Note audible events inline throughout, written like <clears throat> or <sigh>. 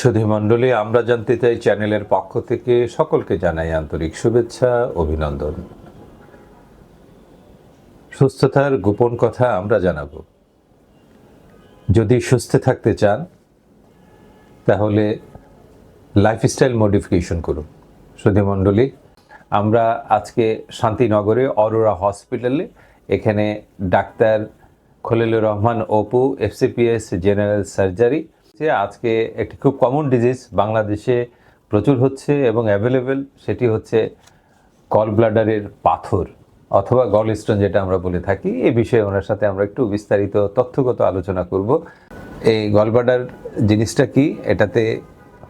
সুধী মণ্ডলী, আমরা জানতে চাই চ্যানেলের পক্ষ থেকে সকলকে জানাই আন্তরিক শুভেচ্ছা, অভিনন্দন। সুস্থতার গোপন কথা আমরা জানাব। যদি সুস্থ থাকতে চান, তাহলে লাইফস্টাইল মডিফিকেশন করুন। সুধী মণ্ডলী, আমরা আজকে শান্তিনগরে অরোরা হসপিটালে, এখানে doctor Khalilur Rahman Apu FCPS general surgery যে আজকে একটি খুব কমন ডিজিজ বাংলাদেশে প্রচুর হচ্ছে এবং অ্যাভেলেবেল সেটি হচ্ছে গল ব্লাডারের পাথর অথবা গল স্টোন যেটা আমরা বলে থাকি। এই বিষয়ে ওনার সাথে আমরা একটু বিস্তারিত তথ্যগত আলোচনা করব। এই গল ব্লাডার জিনিসটা কি? এটাতে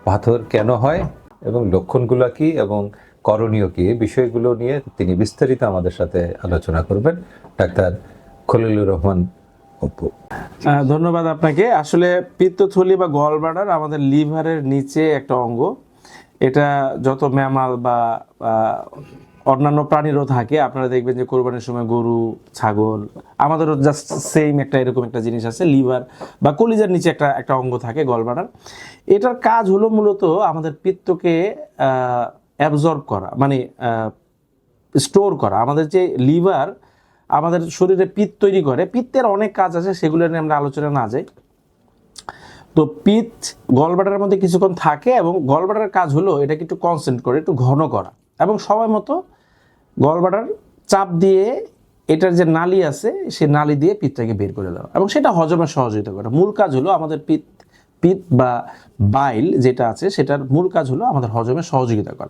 পাথর কেন হয়? এবং লক্ষণগুলো কি? এবং করণীয় কি? এই বিষয়গুলো নিয়ে তিনি বিস্তারিত আমাদের সাথে আলোচনা করবেন। ডাক্তার খলিলুর রহমান ধন্যবাদ আপনাকে। আসলে পিত্তথলি বা গলব্লাডার আমাদের লিভারের নিচে একটা অঙ্গ। এটা যত ম্যামাল বা অন্যান্য প্রাণীরও থাকে, আপনারা দেখবেন যে কোরবানির সময় গরু, ছাগল, আমাদেরও জাস্ট সেম একটা এরকম একটা জিনিস আছে, লিভার বা কলিজার নিচে একটা একটা অঙ্গ থাকে গলব্লাডার এটার কাজ হলো মূলত আমাদের পিত্তকে অ্যাবজর্ব করা মানে স্টোর করা। আমাদের যে লিভার আমাদের শরীরে পিত্ত তৈরি করে। পিত্তের অনেক কাজ আছে, সেগুলো নিয়ে আমরা আলোচনা না যাই। তো পিত্ত গলবাটার মধ্যে কিছুক্ষণ থাকে এবং গলবাটার কাজ হলো এটাকে একটু কনসেন্ট করে, একটু ঘন করা। এবং সময় মতো গলবাটার চাপ দিয়ে এটার যে নালি আছে সে নালি দিয়ে পিত্তটাকে বের করে দেওয়া। এবং সেটা হজমে সহযোগিতা করা। মূল কাজ হলো আমাদের পিত পিত্ত বা বাইল যেটা আছে, সেটার মূল কাজ হলো আমাদের হজমে সহযোগিতা করা।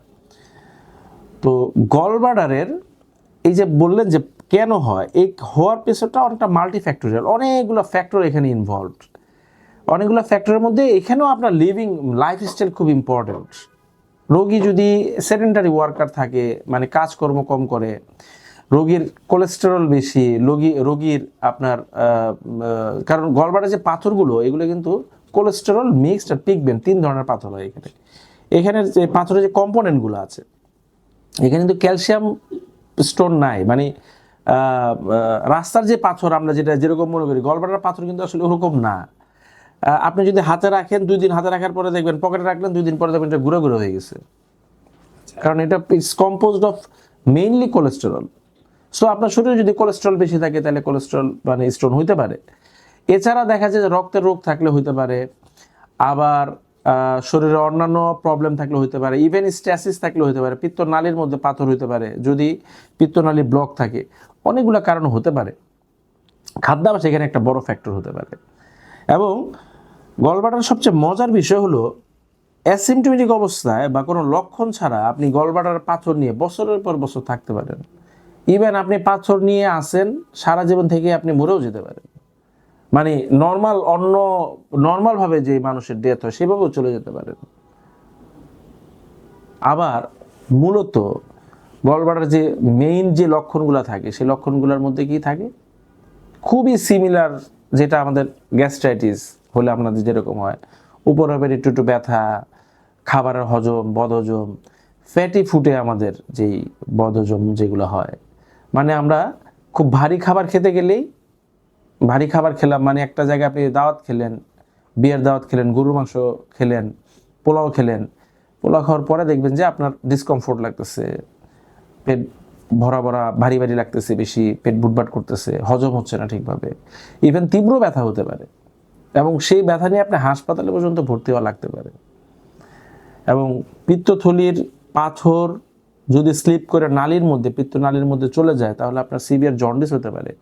তো গলবাডারের এই যে বললেন যে কেন হয়? এই হওয়ার পেছনটা অনেকটা মাল্টি অনেকগুলো ফ্যাক্টর এখানে ইনভলভড অনেকগুলো ফ্যাক্টরের মধ্যে এখানেও আপনার লিভিং লাইফস্টাইল খুব ইম্পর্ট্যান্ট রোগী যদি সেডেন্টারি ওয়ার্কার থাকে মানে কাজকর্ম কম করে, রোগীর কোলেস্টেরল বেশি, রোগী, রোগীর আপনার কারণ গলবারে যে পাথরগুলো, এগুলো কিন্তু কোলেস্টেরল মিক্সড আর পিকবেন তিন ধরনের পাথর হয় এখানে। এখানের যে পাথরের যে কম্পোনেন্টগুলো আছে, এখানে কিন্তু ক্যালসিয়াম স্টোন নাই। মানে রাস্তার যে পাথর আমরা যেটা যেরকম মনে করি গলবাটার পাথর কিন্তু আসলে ওরকম না। আপনি যদি হাতে রাখেন দুই দিন হাতে রাখার পরে দেখবেন পকেটে রাখলেন দুই দিন পরে দেখবেন এটা ঘুরে ঘুরে হয়ে গেছে। কারণ এটা it's composed of mainly cholesterol so আপনার শরীরে যদি কোলেস্টেরল বেশি থাকে তাহলে কোলেস্টেরল মানে স্টোন হইতে পারে। এছাড়া দেখা যায় যে রক্তের রোগ থাকলে হইতে পারে আবার শরীরে অন্যান্য প্রবলেম থাকলে হইতে পারে ইভেন স্ট্যাসিস থাকলে হইতে পারে পিত্তনালীর মধ্যে পাথর হইতে পারে যদি পিত্তনালী ব্লক থাকে। অনেকগুলো কারণ হতে পারে। খাদ্যাভ্যাস এখানে একটা বড় ফ্যাক্টর হতে পারে। এবং গলবাটার সবচেয়ে মজার বিষয় হলো অ্যাসিমটোমেটিক অবস্থায় বা কোনো লক্ষণ ছাড়া আপনি গলবাটার পাথর নিয়ে বছরের পর বছর থাকতে পারেন। ইভেন আপনি পাথর নিয়ে আসেন, সারা জীবন থেকে আপনি মরেও যেতে পারেন। মানে নর্মাল অন্য নর্মালভাবে যে মানুষের ডেথ হয়, সেভাবেও চলে যেতে পারেন। আবার মূলত গলবাটার যে মেইন যে লক্ষণগুলো থাকে, সেই লক্ষণগুলোর মধ্যে কি থাকে? খুবই সিমিলার যেটা আমাদের গ্যাস্ট্রাইটিস হলে আপনাদের যেরকম হয়। উপর হবে একটু একটু ব্যথা, খাবারের হজম, বদহজম ফ্যাটি ফুটে আমাদের যেই বদহজম যেগুলো হয়। মানে আমরা খুব ভারী খাবার খেতে গেলেই, ভারী খাবার খেলাম মানে একটা জায়গায় আপনি দাওয়াত খেলেন, বিয়ের দাওয়াত খেলেন, গরুর মাংস খেলেন, পোলাও খেলেন, পোলাও খাওয়ার পরে দেখবেন যে আপনার ডিসকমফোর্ট লাগতেছে। পেট ভরা ভরা, ভারী ভারী লাগতেছে বেশি, পেট বুটবাট করতেছে, হজম হচ্ছে না ঠিকভাবে। ইভেন তীব্র ব্যথা হতে পারে। এবং সেই ব্যথা নিয়ে আপনি হাসপাতালে পর্যন্ত ভর্তি হওয়া লাগতে পারে। এবং পিত্তথলির পাথর যদি স্লিপ করে নালীর মধ্যে, পিত্তনালীর মধ্যে চলে যায়, তাহলে আপনার সিভিয়ার জন্ডিস হতে পারে।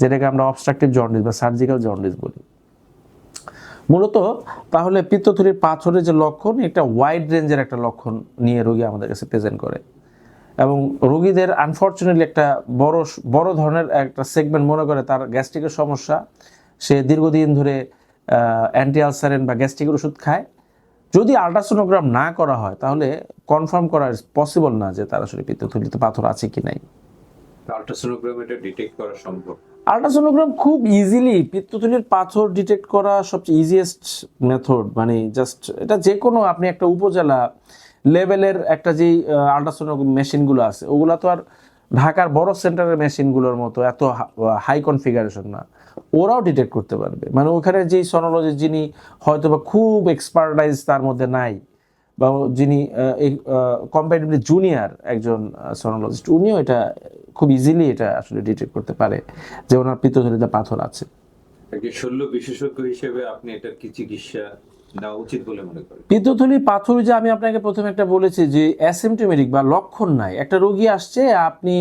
যেটাকে আমরা অবস্ট্রাকটিভ জন্ডিস বা সার্জিক্যাল জন্ডিস বলি। মূলত তাহলে পিত্তথলির পাথরের যে লক্ষণ একটা ওয়াইড রেঞ্জের একটা লক্ষণ নিয়ে রোগী আমাদের কাছে প্রেজেন্ট করে। এবং রোগীদের আনফর্চুনেটলি একটা বড় বড় ধরনের একটা সেগমেন্ট মনে করে তার গ্যাস্ট্রিকের সমস্যা। সে দীর্ঘদিন ধরে অ্যান্টি আলসারেন বা গ্যাস্ট্রিকের ওষুধ খায়। যদি আল্ট্রাসোনোগ্রাম না করা হয় তাহলে কনফার্ম করা পসিবল না যে তার আসলে পিত্তথলিতে পাথর আছে কি নাই। আল্ট্রাসোনোগ্রাম এটা ডিটেক্ট করা সম্ভব? আল্ট্রাসোনোগ্রাম খুব ইজিলি পিত্তথলির পাথর ডিটেক্ট করা সবচেয়ে ইজিয়েস্ট মেথড মানে জাস্ট এটা যে কোনো আপনি একটা উপজেলা লেভেলের একটা যেই আল্ট্রাসোনোগ্রাম মেশিনগুলো আছে, ওগুলো তো আর ঢাকার বড় সেন্টারের মেশিনগুলোর মতো এত হাই কনফিগারেশন না। ওরাও ডিটেক্ট করতে পারবে। মানে ওখানে যে সনোলজিস্ট যিনি হয়তো বা খুব এক্সপার্টাইজ তার মধ্যে নাই, বা যিনি কম্পারেটিভলি জুনিয়র একজন সনোলজিস্ট উনিও এটা খুব ইজিলি এটা আসলে ডিটেক্ট করতে পারে যে ওনার পিত্তথলিতে পাথর আছে। শল্য বিশেষজ্ঞ হিসেবে আপনি এটার কি চিকিৎসা নেওয়া পিত্তথলি পাথর যে আমি আপনাকে প্রথমে একটা বলেছি যে অ্যাসিমটোমেটিক বা লক্ষণ নাই। একটা রোগী আসছে, আপনি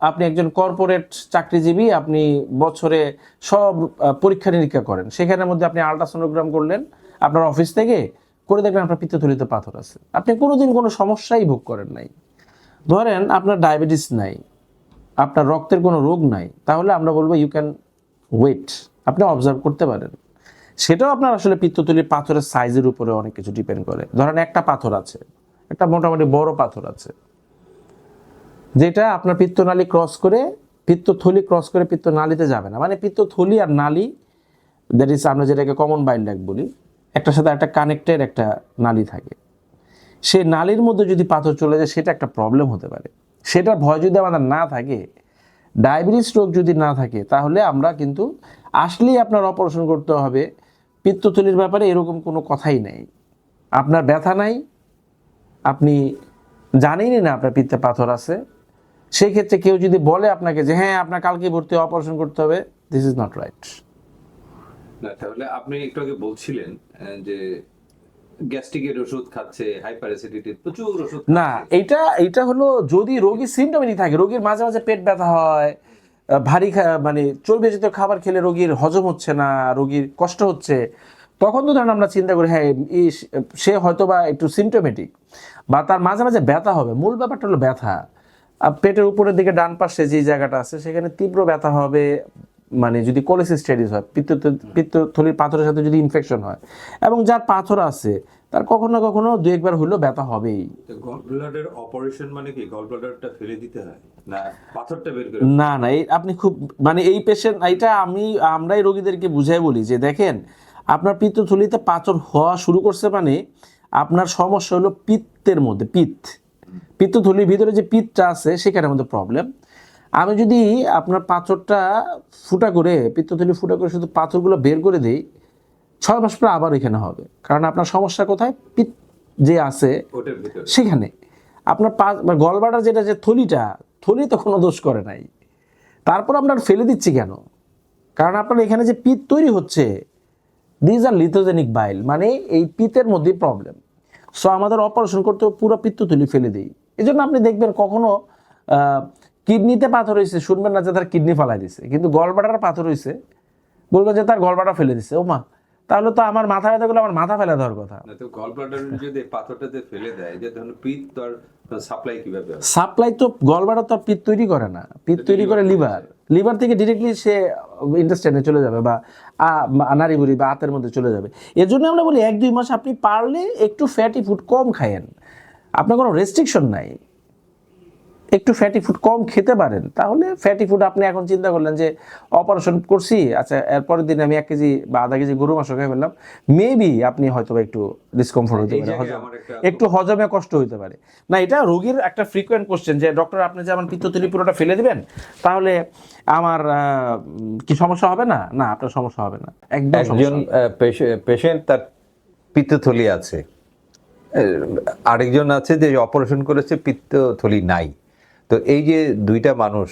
আপনি একজন কর্পোরেট চাকরিজীবী, আপনি বছরে সব পরীক্ষা নিরীক্ষা করেন। সেখানের মধ্যে আপনি আলট্রাসোনোগ্রাম করলেন, আপনার অফিস থেকে করে দেখলেন আপনার পিত্তথলিতে পাথর আছে। আপনি কোনোদিন কোনো সমস্যাই ভোগ করেন নাই। ধরেন আপনার ডায়াবেটিস নাই, আপনার রক্তের কোনো রোগ নাই, তাহলে আমরা বলব ইউ ক্যান ওয়েট আপনি অবজার্ভ করতে পারেন। সেটাও আপনার আসলে পিত্তথলির পাথরের সাইজের উপরে অনেক কিছু ডিপেন্ড করে। ধরেন একটা পাথর আছে, একটা মোটামুটি বড় পাথর আছে, যেটা আপনার পিত্তনালী ক্রস করে, পিত্তথলি ক্রস করে পিত্তনালীতে যাবে না। মানে পিত্তথলি আর নালী দ্যাট ইজ আমরা যেটাকে কমন বাইল ডাক বলি, একটার সাথে একটা কানেক্টেড একটা নালী থাকে। সেই নালীর মধ্যে যদি পাথর চলে যায়, সেটা একটা প্রবলেম হতে পারে। সেটার ভয় যদি আমাদের না থাকে ডায়াবেটিস রোগ যদি না থাকে, তাহলে আমরা কিন্তু আসলেই আপনার অপারেশন করতে হবে পিত্তথলির ব্যাপারে এরকম কোনো কথাই নেই। আপনার ব্যথা নাই আপনি জানেনই না আপনার পিত্তে পাথর আছে। সেই ক্ষেত্রে কেউ যদি বলে আপনাকে যে হ্যাঁ আপনার কালকে ভর্তি অপারেশন করতে হবে দিস ইজ নট রাইট না তাহলে আপনি একটু আগে বলছিলেন যে গ্যাস্ট্রিকের ওষুধ খাচ্ছে হাইপার অ্যাসিডিটির প্রচুর ওষুধ না এইটা এইটা হলো যদি রোগীর সিমটমেটিক থাকে রোগীর মাঝে মাঝে পেট ব্যথা হয় ভারী মানে চর্বি জাতীয় খাবার খেলে রোগীর হজম হচ্ছে না, রোগীর কষ্ট হচ্ছে, তখন তো ধরেন আমরা চিন্তা করি হ্যাঁ সে হয়তো বা একটু সিমটোমেটিক বা তার মাঝে মাঝে ব্যথা হবে। মূল ব্যাপারটা হলো ব্যথা। পেটের উপরের দিকে ডান পাশে যে জায়গাটা আছে, সেখানে তীব্র ব্যথা হবে মানে যদি কোলেসিস্টাইটিস হয় পিত্ত পিত্তথলির পাথরের সাথে যদি ইনফেকশন হয় এবং যার পাথর আছে তার কখনো না কখনো দু একবার হলেও ব্যথা হবেই। অপারেশন মানে কি? গল ব্লাডারটা ফেলে দিতে হয়? না পাথরটা বের করে না না এই আপনি খুব মানে এই পেশেন্ট এটা আমি আমরাই রোগীদেরকে বুঝাই বলি যে দেখেন আপনার পিত্তথলিতে পাথর হওয়া শুরু করছে মানে আপনার সমস্যা হলো পিত্তের মধ্যে পিত্ত। পিত্তথলির ভিতরে যে পিত্তটা আছে সেখানের মধ্যে প্রবলেম আমি যদি আপনার পাথরটা ফুটা করে পিত্তথলি ফুটা করে শুধু পাথরগুলো বের করে দিই ছয় মাস পরে আবার এখানে হবে। কারণ আপনার সমস্যা কোথায়? পিত যে আছে সেখানে। আপনার পা গলবাটার যেটা যে থলিটা থলি তো কোনো দোষ করে নাই। তারপর আপনার ফেলে দিচ্ছি কেন? কারণ আপনার এখানে যে পিত তৈরি হচ্ছে দিজ আর লিথোজেনিক বাইল মানে এই পিতের মধ্যেই প্রবলেম সো আমাদের অপারেশন করতে পুরো পিত্তথলি ফেলে দিই। এই জন্য আপনি দেখবেন কখনো কিডনিতে পাথর হয়েছে শুনবেন না যে তার কিডনি ফালাই দিছে কিন্তু গলবাটার পাথর হয়েছে বলবেন যে তার গলবাটা ফেলে দিছে ও মা তাহলে তো আমার মাথা ব্যথাগুলো আমার মাথা ফেলে দেওয়ার কথা। গল যদি পাথরটাতে ফেলে দেয় যে ধরুন পিত তার সাপ্লাই কীভাবে সাপ্লাই তো গলবাটা তো পিত তৈরি করে না পিত তৈরি করে লিভার লিভার থেকে ডিরেক্টলি সে ইন্টাস্টাইনে চলে যাবে বা নারীবুড়ি বা আতের মধ্যে চলে যাবে। এর জন্য আমরা বলি এক দুই মাস আপনি পারলে একটু ফ্যাটি ফুড কম খায়েন। আপনার কোনো রেস্ট্রিকশন নাই। একটু ফ্যাটি ফুড কম খেতে পারেন তাহলে ফ্যাটি ফুড আপনি এখন চিন্তা করলেন যে অপারেশন করছি আচ্ছা এরপরের দিন আমি এক কেজি বা আধা কেজি গরু মাংস খেয়ে ফেললাম মেবি আপনি হয়তো একটু ডিসকমফোর্ট হতে পারে একটা হজমে কষ্ট হতে পারে। না এটা রোগীর একটা ফ্রিকোয়েন্ট কোশ্চেন যে ডক্টর আপনি যে আমার পিত্তথলি পুরোটা ফেলে দিবেন তাহলে আমার কি সমস্যা হবে না? না আপনার সমস্যা হবে না একদম একজন। পেশেন্ট তার পিত্তথলি আছে। আরেকজন আছে যে অপারেশন করেছে পিত্তথলি নাই। তো এই যে দুইটা মানুষ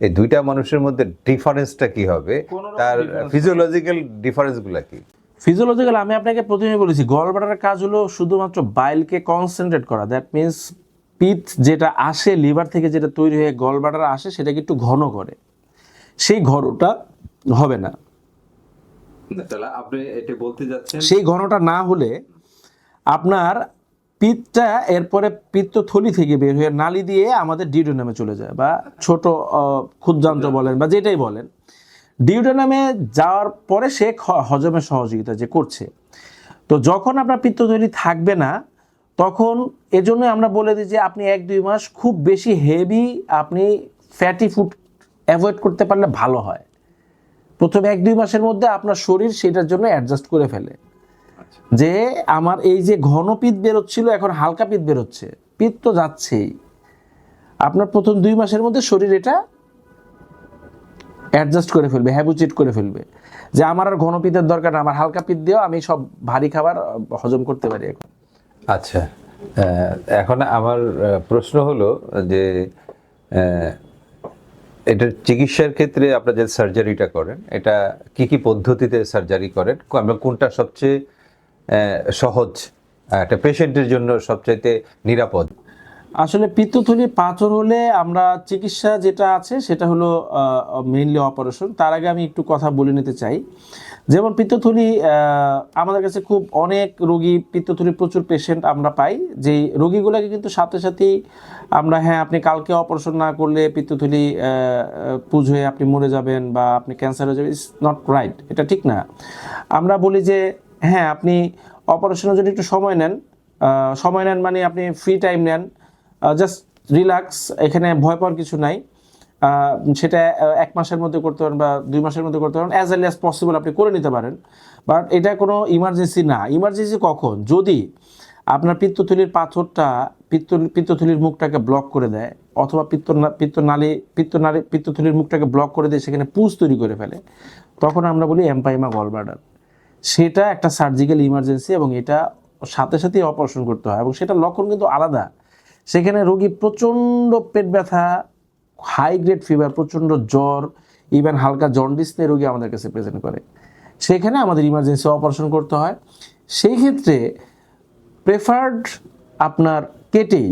এই দুইটা মানুষের মধ্যে ডিফারেন্সটা কি হবে? তার ফিজিওলজিক্যাল ডিফারেন্সগুলো কি? ফিজিওলজিক্যাল আমি আপনাকে প্রথমে বলেছি গলব্লাডারের কাজ হলো শুধুমাত্র বাইলকে কনসেন্ট্রেট করা। দ্যাট মিন্স পিত যেটা আসে লিভার থেকে যেটা তৈরি হয়ে গলব্লাডার আসে সেটাকে একটু ঘন করে। সেই ঘনটা হবে না না, তাহলে আপনি এটা বলতে যাচ্ছেন সেই ঘনটা না হলে আপনার পিত্তটা এরপরে পিত্ত থলি থেকে বের হয়ে নালি দিয়ে আমাদের ডিউডোনামে চলে যায় বা ছোট ক্ষুদ্রান্ত বলেন বা যেটাই বলেন। ডিউডোনামে যাওয়ার পরে সে হজমের সহযোগিতা যে করছে। তো যখন আপনার পিত্ত পিত্তথলি থাকবে না তখন এজন্য আমরা বলে দিই যে আপনি এক দুই মাস খুব বেশি হেভি আপনি ফ্যাটি ফুড অ্যাভয়েড করতে পারলে ভালো হয়। প্রথমে এক দুই মাসের মধ্যে আপনার শরীর সেটার জন্য অ্যাডজাস্ট করে ফেলে। যে আমার এই যে ঘন পিত বেরোচ্ছিল, এখন হালকা পিত বেরোচ্ছে। পিত তো যাচ্ছেই। আপনার প্রথম দুই মাসের মধ্যে শরীর এটা অ্যাডজাস্ট করে ফেলবে হ্যাবুচিট করে ফেলবে। যে আমার আর ঘন পিতের দরকার না, আমার হালকা পিত দিয়েও আমি সব ভারী খাবার হজম করতে পারি এখন। আচ্ছা এখন আমার প্রশ্ন হলো যে এটার চিকিৎসার ক্ষেত্রে আপনারা যে সার্জারিটা করেন, এটা কি কি পদ্ধতিতে সার্জারি করেন? আমরা কোনটা সবচেয়ে সহজ একটা পেশেন্টের জন্য সবচাইতে নিরাপদ। আসলে পিত্তথলি পাথর হলে আমরা চিকিৎসা যেটা আছে সেটা হলো মেইনলি অপারেশন তার আগে আমি একটু কথা বলে নিতে চাই। যেমন পিত্তথলি আমাদের কাছে খুব অনেক রোগী পিত্তথলির প্রচুর পেশেন্ট আমরা পাই। যেই রোগীগুলোকে কিন্তু সাথে সাথেই আমরা হ্যাঁ আপনি কালকে অপারেশন না করলে পিত্তথলি পুজ হয়ে আপনি মরে যাবেন বা আপনি ক্যান্সার হয়ে যাবেন। ইটস নট রাইট এটা ঠিক না। আমরা বলি যে হ্যাঁ আপনি অপারেশনের জন্য একটু সময় নেন সময় নেন মানে আপনি ফ্রি টাইম নেন জাস্ট রিল্যাক্স এখানে ভয় পাওয়ার কিছু নাই। সেটা এক মাসের মধ্যে করতে পারেন বা দুই মাসের মধ্যে করতে পারেন অ্যাজ এল অ্যাজ পসিবল আপনি করে নিতে পারেন। বাট এটা কোনো ইমার্জেন্সি না। ইমার্জেন্সি কখন? যদি আপনার পিত্তথলির পাথরটা, পিত্ত, পিত্তথলির মুখটাকে ব্লক করে দেয়, অথবা পিত্ত পিত্তনালী পিত্তনালী পিত্তথলির মুখটাকে ব্লক করে দিয়ে সেখানে পুজ তৈরি করে ফেলে, তখন আমরা বলি এম্পাইমা গলব্লাডার সেটা একটা সার্জিক্যাল ইমার্জেন্সি এবং এটা সাথে সাথেই অপারেশন করতে হয় এবং সেটা লক্ষণ কিন্তু আলাদা। সেখানে রোগী প্রচণ্ড পেট ব্যথা হাই গ্রেড ফিভার প্রচণ্ড জ্বর ইভেন হালকা জন্ডিস নিয়ে রোগী আমাদের কাছে প্রেজেন্ট করে। সেখানে আমাদের ইমার্জেন্সি অপারেশন করতে হয়। সেই ক্ষেত্রে প্রেফার্ড আপনার কেটেই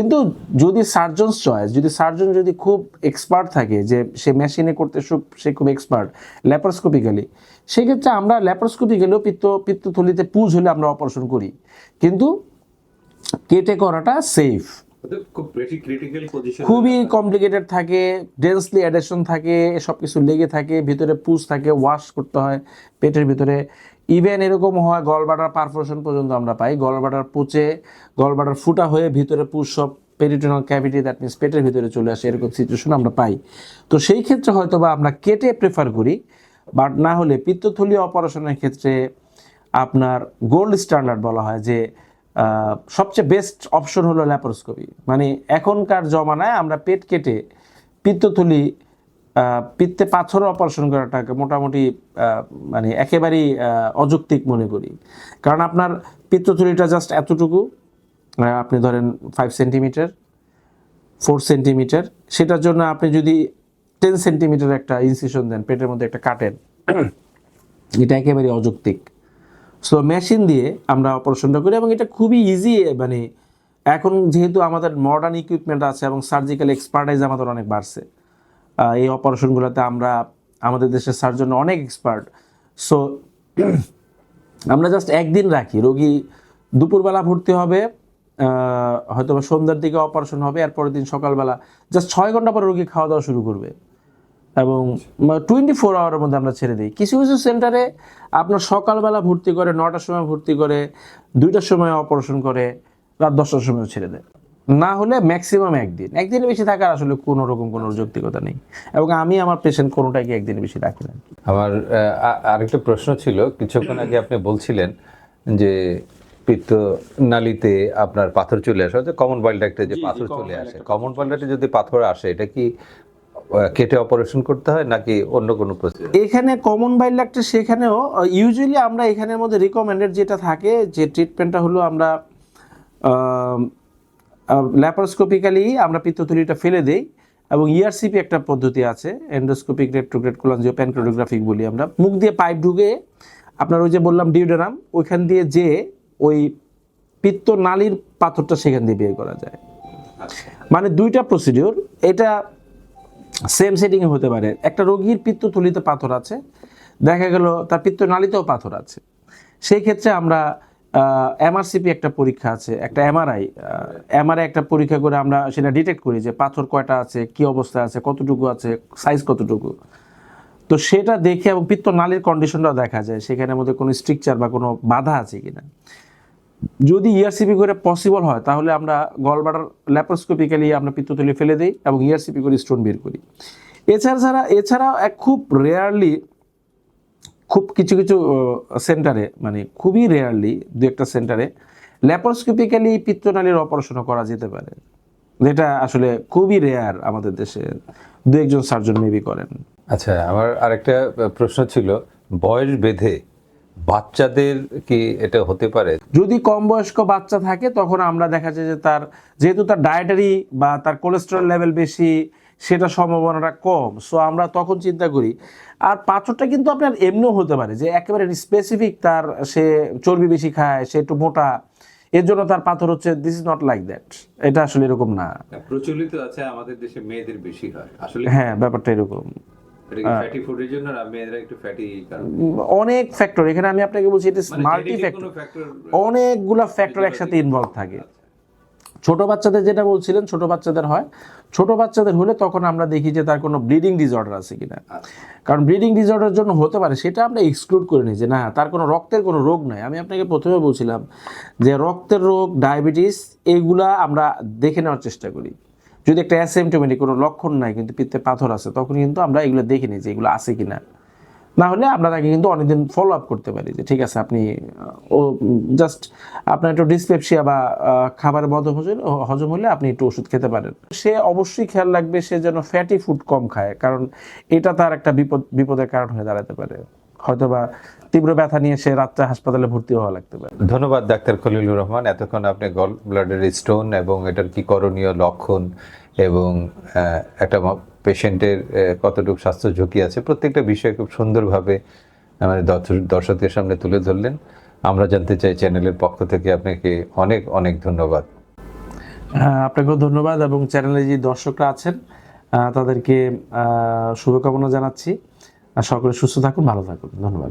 কিন্তু যদি সার্জনস চয়েস যদি সার্জন যদি খুব এক্সপার্ট থাকে যে সে মেশিনে করতে সে খুব এক্সপার্ট ল্যাপারোস্কোপিক্যালি সেক্ষেত্রে আমরা ল্যাপারোস্কোপিক্যালিও পিত্ত পিত্তথলিতে পুজ হলে আমরা অপারেশন করি। কিন্তু কেটে করাটা সেফ খুবই কমপ্লিকেটেড থাকে ডেন্সলি অ্যাডেশন থাকে সব কিছু লেগে থাকে ভিতরে পুজ থাকে ওয়াশ করতে হয় পেটের ভিতরে। ইভেন এরকম হয় গলবাটার পারফোরেশন পর্যন্ত আমরা পাই। গলবাটার পচে গলবাটার ফুটা হয়ে ভিতরে পুজ সব পেরিটোনাল ক্যাভিটি দ্যাট মিনস পেটের ভিতরে চলে আসে এরকম সিচুয়েশন আমরা পাই। তো সেই ক্ষেত্রে হয়তো বা আমরা কেটে প্রেফার করি বাট না হলে পিত্তথলি অপারেশনের ক্ষেত্রে আপনার গোল্ড স্ট্যান্ডার্ড বলা হয় যে সবচেয়ে বেস্ট অপশন হলো ল্যাপারোস্কোপি মানে এখনকার জমানায় আমরা পেট কেটে পিত্তথলি পিত্তে পাথর অপারেশন করাটাকে মোটামুটি মানে একেবারেই অযৌক্তিক মনে করি। কারণ আপনার পিত্তথলিটা জাস্ট এতটুকু আপনি ধরেন ফাইভ সেন্টিমিটার ফোর সেন্টিমিটার সেটার জন্য আপনি যদি টেন সেন্টিমিটার একটা ইনসিশন দেন, পেটের মধ্যে একটা কাটেন, <clears throat> এটা একেবারে অযৌক্তিক। সো মেশিন দিয়ে আমরা অপারেশনটা করি এবং এটা খুবই ইজি মানে এখন যেহেতু আমাদের মডার্ন ইকুইপমেন্ট আছে এবং সার্জিক্যাল এক্সপার্টাইজ আমাদের অনেক বাড়ছে। এই অপারেশনগুলোতে আমরা আমাদের দেশের সার্জন অনেক এক্সপার্ট সো <clears throat> আমরা জাস্ট একদিন রাখি। রোগী দুপুরবেলা ভর্তি হবে হয়তো বা সন্ধ্যার দিকে অপারেশন হবে আর পরের দিন সকালবেলা জাস্ট ছয় ঘণ্টা পর রোগী খাওয়া দাওয়া শুরু করবে। এবং টোয়েন্টি ফোর আওয়ারের মধ্যে আমরা ছেড়ে দিই। কিছু কিছু সেন্টারে আপনার সকালবেলা ভর্তি করে, নটার সময় ভর্তি করে, দুইটার সময় অপারেশন করে, রাত দশটার সময় ছেড়ে দেয়। না হলে ম্যাক্সিমাম একদিন। একদিনের বেশি থাকার আসলে কোনো রকম কোনো যৌক্তিকতা নেই। এবং আমি আমার পেশেন্ট কোনোটাকে একদিনের বেশি রাখি না। আমার আরেকটা প্রশ্ন ছিল কিছুক্ষণ আগে আপনি বলছিলেন যে পিত্ত নালীতে আপনার পাথর চলে আসে হয়তো কমন বয়েল ডাক্টে যে পাথর চলে আসে। কমন বয়েল ডাক্টে যদি পাথর আসে এটা কি কেটে অপারেশন করতে হয় নাকি অন্য কোনো এখানে কমন বাইল ডাক্তার সেখানেও ইউজুয়ালি আমরা এখানের মধ্যে রিকমেন্ডেড যেটা থাকে যে ট্রিটমেন্টটা হলো আমরা ল্যাপারোস্কোপিক্যালি আমরা পিত্তথলিটা ফেলে দেই এবং ইআরসিপি একটা পদ্ধতি আছে এন্ডোস্কোপিক রেট্রোগ্রেড কোলাঞ্জিও প্যানক্রোডোগ্রাফিক বলি আমরা। মুখ দিয়ে পাইপ ঢুকে, আপনার ওই যে বললাম ডিউডেরাম ওইখান দিয়ে যে ওই পিত্ত নালীর পাথরটা সেখান দিয়ে বের করা যায়। মানে দুইটা প্রসিডিওর এটা সেম সেটিংয়ে হতে পারে। একটা রোগীর পিত্তথলিতে পাথর আছে, দেখা গেল তার পিত্ত নালীতেও পাথর আছে। সেই ক্ষেত্রে আমরা এমআরসিপি একটা পরীক্ষা আছে, একটা এমআরআই এমআরআই একটা পরীক্ষা করে আমরা সেটা ডিটেক্ট করি যে পাথর কয়টা আছে, কি অবস্থায় আছে, কতটুকু আছে সাইজ কতটুকু। তো সেটা দেখে এবং পিত্ত নালীর কন্ডিশনটাও দেখা যায়, সেখানের মধ্যে কোনো স্ট্রিকচার বা কোনো বাধা আছে কিনা। যদি ইআরসিপি করে পসিবল হয়, তাহলে আমরা গলবাটার ল্যাপারোস্কোপিক্যালি আমরা পিত্তথলি ফেলে দিই এবং ইআরসিপি করে স্টোন বের করি। এছাড়া ছাড়া, এছাড়াও এক খুব রেয়ারলি খুব কিছু কিছু সেন্টারে মানে খুবই রেয়ারলি দু একটা সেন্টারে ল্যাপারোস্কোপিক্যালি পিত্তনালীর অপারেশনও করা যেতে পারে। যেটা আসলে খুবই রেয়ার আমাদের দেশে। দু একজন সার্জন মেবি করেন। আচ্ছা আমার আরেকটা প্রশ্ন ছিল বয়স বেঁধে বাচ্চাদের কি এটা হতে পারে? যদি কম বয়স্ক বাচ্চা থাকে তখন আমরা দেখা যায় যে তার যেহেতু তার ডায়েটারি বা তার কোলেস্টেরল লেভেল বেশি সেটা সম্ভাবনাটা কম। সো আমরা তখন চিন্তা করি আর পাথরটা কিন্তু আপনার এমনিও হতে পারে যে একেবারে স্পেসিফিক তার সে চর্বি বেশি খায় সে একটু মোটা। এর জন্য তার পাথর হচ্ছে this is not like that এটা আসলে এরকম না। প্রচলিত আছে আমাদের দেশে মেয়েদের বেশি হয়। আসলে হ্যাঁ ব্যাপারটা এরকম। অনেক ফ্যাক্টর এখানে আমি আপনাকে বলছি এটা মাল্টি ফ্যাক্টর অনেকগুলা ফ্যাক্টর একসাথে ইনভলভ থাকে। ছোট বাচ্চাদের যেটা বলছিলেন, ছোট বাচ্চাদের হয়। ছোট বাচ্চাদের হলে তখন আমরা দেখি যে তার কোনো ব্লিডিং ডিসঅর্ডার আছে কিনা। কারণ ব্লিডিং ডিসঅর্ডার জন্য হতে পারে, সেটা আমরা এক্সক্লুড করে নিই যে না, তার কোনো রক্তের কোনো রোগ নাই। আমি আপনাকে প্রথমে বলছিলাম যে রক্তের রোগ, ডায়াবেটিস এইগুলা আমরা দেখে নেওয়ার চেষ্টা করি। যদি একটা অ্যাসেমটোমেটিক কোনো লক্ষণ নাই, কিন্তু পিত্তে পাথর আছে, তখন কিন্তু আমরা এগুলো দেখে নিই যে এগুলো আছে কিনা। না হলে কিন্তু অনেকদিন ফলো আপ করতে পারি যে, ঠিক আছে, আপনি, ও জাস্ট আপনার একটু ডিসপেপসিয়া বা খাবার বদ হজম হলে আপনি একটু ওষুধ খেতে পারেন। সে অবশ্যই খেয়াল রাখবে, সে যেন ফ্যাটি ফুড কম খায়, কারণ এটা তার একটা বিপদ, বিপদের কারণ হয়ে দাঁড়াতে পারে। হয়তোবা তীব্র ব্যথা নিয়ে সে রাত্রে হাসপাতালে ভর্তি হওয়া লাগতে পারে। ধন্যবাদ ডাক্তার খলিলুর রহমান। এতক্ষণ আপনি গল ব্লাডের স্টোন এবং এটার কি করণীয় লক্ষণ এবং একটা পেশেন্টের কতটুকু স্বাস্থ্য ঝুঁকি আছে প্রত্যেকটা বিষয় খুব সুন্দরভাবে আমাদের দর্শকদের সামনে তুলে ধরলেন। আমরা জানতে চাই চ্যানেলের পক্ষ থেকে আপনাকে অনেক অনেক ধন্যবাদ। আপনাকেও ধন্যবাদ এবং চ্যানেলে যে দর্শকরা আছেন তাদেরকে শুভকামনা জানাচ্ছি। সকলে সুস্থ থাকুন ভালো থাকুন। ধন্যবাদ।